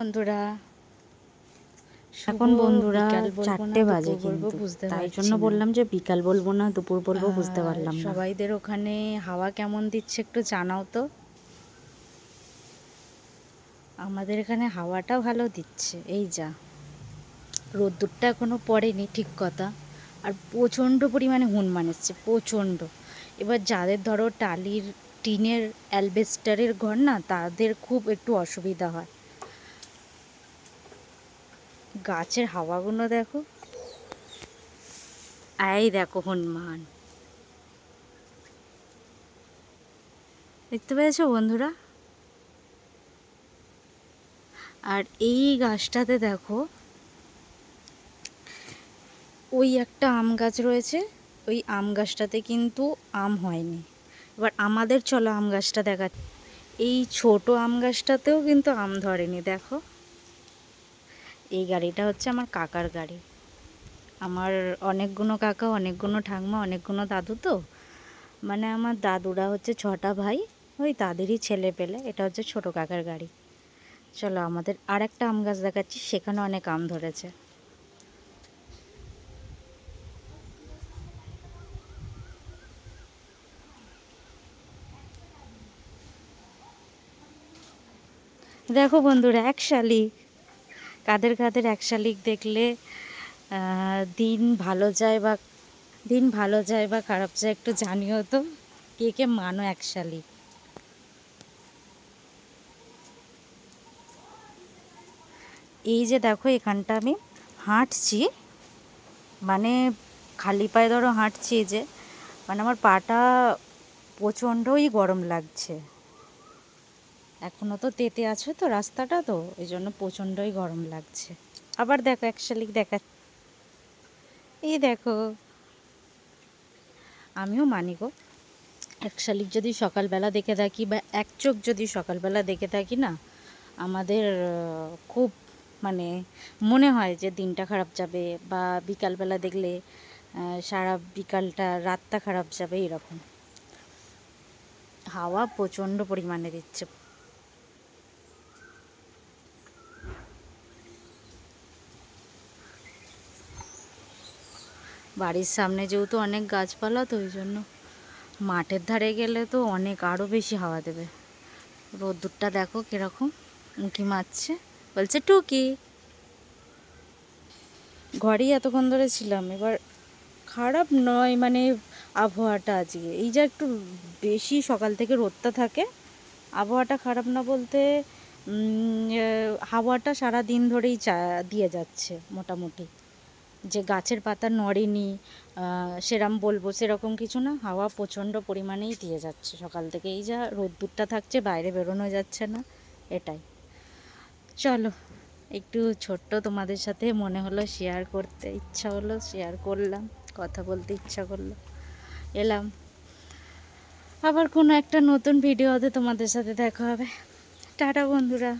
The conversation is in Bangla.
বন্ধুরা এখন বন্ধুরা চারটে বাজে কিন্তু। তাই জন্য বললাম যে বিকাল বলব না দুপুর বলব বুঝতে পারলাম না। সবাইদের ওখানে হাওয়া কেমন দিচ্ছে একটু জানাও তো। আমাদের এখানে হাওয়াটা ভালো দিচ্ছে এই যা। রোদ্দুরটা এখনও পড়েনি ঠিক কথা। আর প্রচণ্ড পরিমাণে হুনমান এসছে প্রচণ্ড। এবার যাদের ধরো টালির টিনের অ্যালবেস্টারের ঘর না তাদের খুব একটু অসুবিধা হয়। গাছের হাওয়াগুলো দেখো। এই দেখো হনুমান। দেখতে পেয়েছ বন্ধুরা? আর এই গাছটাতে দেখো, ওই একটা আম গাছ রয়েছে, ওই আম গাছটাতে কিন্তু আম হয়নি। এবার আমাদের চলো আম গাছটা দেখা। এই ছোট আম গাছটাতেও কিন্তু আম ধরেনি, দেখো। এই গাড়িটা হচ্ছে আমার কাকার গাড়ি। আমার অনেকগুলো কাকা অনেকগুলো ঠাকমা অনেকগুলো দাদু তো। মানে আমার দাদুরা হচ্ছে ছটা ভাই, ওই তাদেরই ছেলে পেলে, এটা হচ্ছে ছোট কাকার গাড়ি। চলো আমাদের আর একটা আম গাছ দেখাচ্ছি, সেখানে অনেক আম ধরেছে। দেখো বন্ধুরা, এক শালিক কাদের কাদের এক শালিক দেখলে দিন ভালো যায় বা, দিন ভালো যায় বা খারাপ যায় একটু জানিও তো, কে কে মানো এক শালিক? এই যে দেখো এখানটা আমি হাঁটছি মানে খালি পায়ে ধরো হাঁটছি যে মানে আমার পাটা প্রচণ্ডই গরম লাগছে। এখনও তো তেতে আছে তো রাস্তাটা তো এই জন্য প্রচণ্ডই গরম লাগছে। আবার দেখো, এক শালিক দেখা এই দেখো। আমিও মানি গো। এক শালিক যদি সকালবেলা দেখে থাকি বা এক চোখ যদি সকালবেলা দেখে থাকি না, আমাদের খুব মানে মনে হয় যে দিনটা খারাপ যাবে বা বিকালবেলা দেখলে সারা বিকালটা, রাতটা খারাপ যাবে এরকম। হাওয়া প্রচণ্ড পরিমাণে দিচ্ছে। বাড়ির সামনে যেহেতু অনেক গাছপালা, তো ওই জন্য মাঠের ধারে গেলে তো অনেক আরও বেশি হাওয়া দেবে। রোদ্দুরটা দেখো কীরকম, উঁকি মারছে, বলছে টুকি। ঘরেই এতক্ষণ ধরে ছিলাম, এবার খারাপ নয় মানে আবহাওয়াটা আজকে। এই যে একটু বেশি সকাল থেকে রোদটা থাকে, আবহাওয়াটা খারাপ না বলতে হাওয়াটা সারা দিন ধরেই চা, দিয়ে যাচ্ছে মোটামুটি। যে গাছের পাতা নড়েনি সেরম বলব, সেরকম কিছু না, হাওয়া প্রচণ্ড পরিমাণেই দিয়ে যাচ্ছে। সকাল থেকে এই যা রোদ্দুরটা থাকছে, বাইরে বেরোনো যাচ্ছে না, এটাই। চলো, একটু ছোট্ট তোমাদের সাথে মনে হলো শেয়ার করতে ইচ্ছা হলো শেয়ার করলাম, কথা বলতে ইচ্ছা করল, এলাম। আবার কোনো একটা নতুন ভিডিওতে তোমাদের সাথে দেখা হবে। টাটা বন্ধুরা।